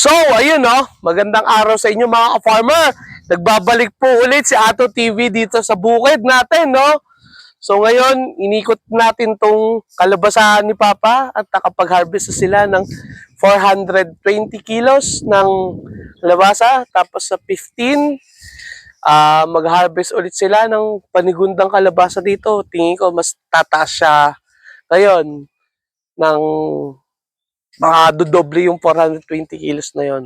So, ayun no, magandang araw sa inyo mga ka-farmer. Nagbabalik po ulit si Ato TV dito sa bukid natin, no? So ngayon, inikot natin tong kalabasahan ni Papa at nakapag-harvest na sila ng 420 kilos ng kalabasa. Tapos sa 15, ah mag-harvest ulit sila ng panigundang kalabasa dito. Tingin ko mas tataas siya ngayon ng mga dodoble yung 420 kilos na yon.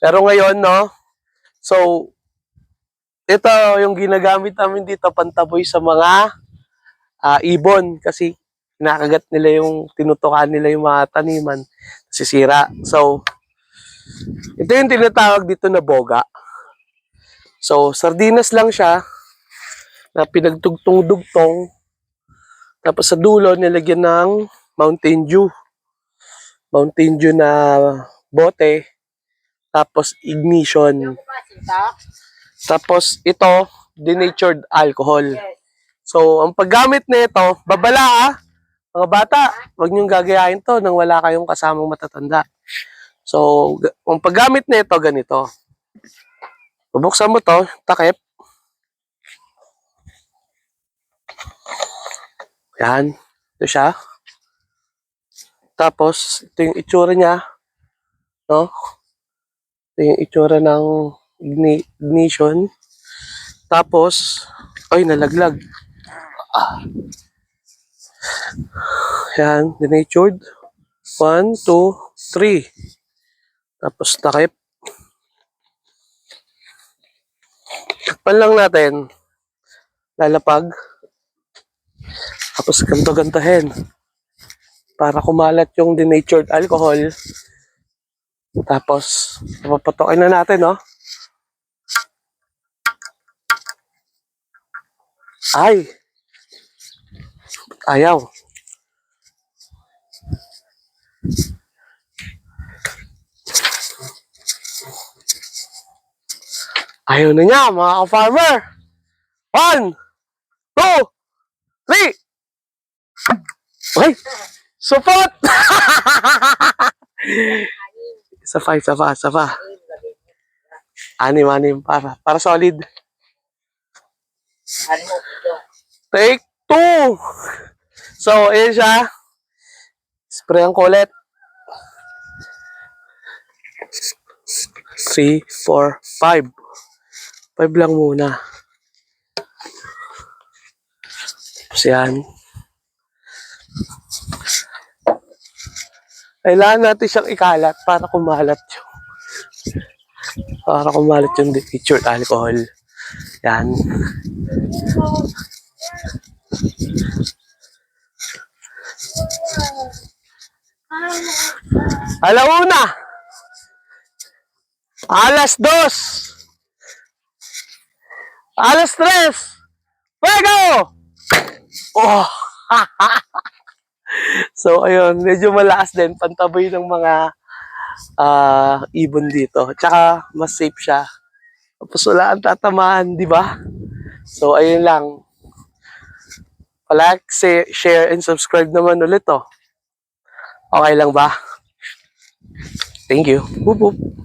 Pero ngayon, no, so, ito yung ginagamit namin dito pantaboy sa mga ah, ibon kasi kinakagat nila yung tinutukan nila yung mga taniman sisira. So, ito yung tinatawag dito na boga. So, sardinas lang siya na pinagtugtong-dugtong tapos sa dulo nilagyan ng Mountain Dew. Mountain Dew na bote, tapos ignition. Tapos ito, denatured alcohol. So, ang paggamit nito, babala ah, mga bata, wag niyong gagayahin to nang wala kayong kasamang matatanda. So, ang paggamit nito, ganito. Bubuksan mo to, takip. Yan, ito siya. Tapos, ito yung itsura niya. No? Ito yung itsura ng igni- ignition. Tapos, ay, nalaglag. Ah. Yan, denatured. One, two, three. Tapos, takip. Takpan lang natin. Lalapag. Tapos, ganto-gantohin para kumalat yung denatured alcohol. Tapos, papatokin na natin, no? Ay! Ayaw. Ayaw na niya, mga ka-farmer! One! Two! Three! Ay! Support! isa pa, isa pa, isa pa. Anim, anim, para, para solid. Take two! So, ayan siya. Sprayan ko ulit. Three, four, five. Five lang muna. Tapos yan. Kailangan natin siyang ikalat para kumalat yung para kumalat yung denatured alcohol. Yan. Alauna! Alas dos! Alas tres! Fuego! Oh! So, ayun, medyo malakas din. Pantaboy ng mga ah, ibon dito. Tsaka, mas safe siya. Tapos wala ang tatamaan, di ba? So, ayun lang. Like, say, share, and subscribe naman ulit, oh. Okay lang ba? Thank you. Boop, boop.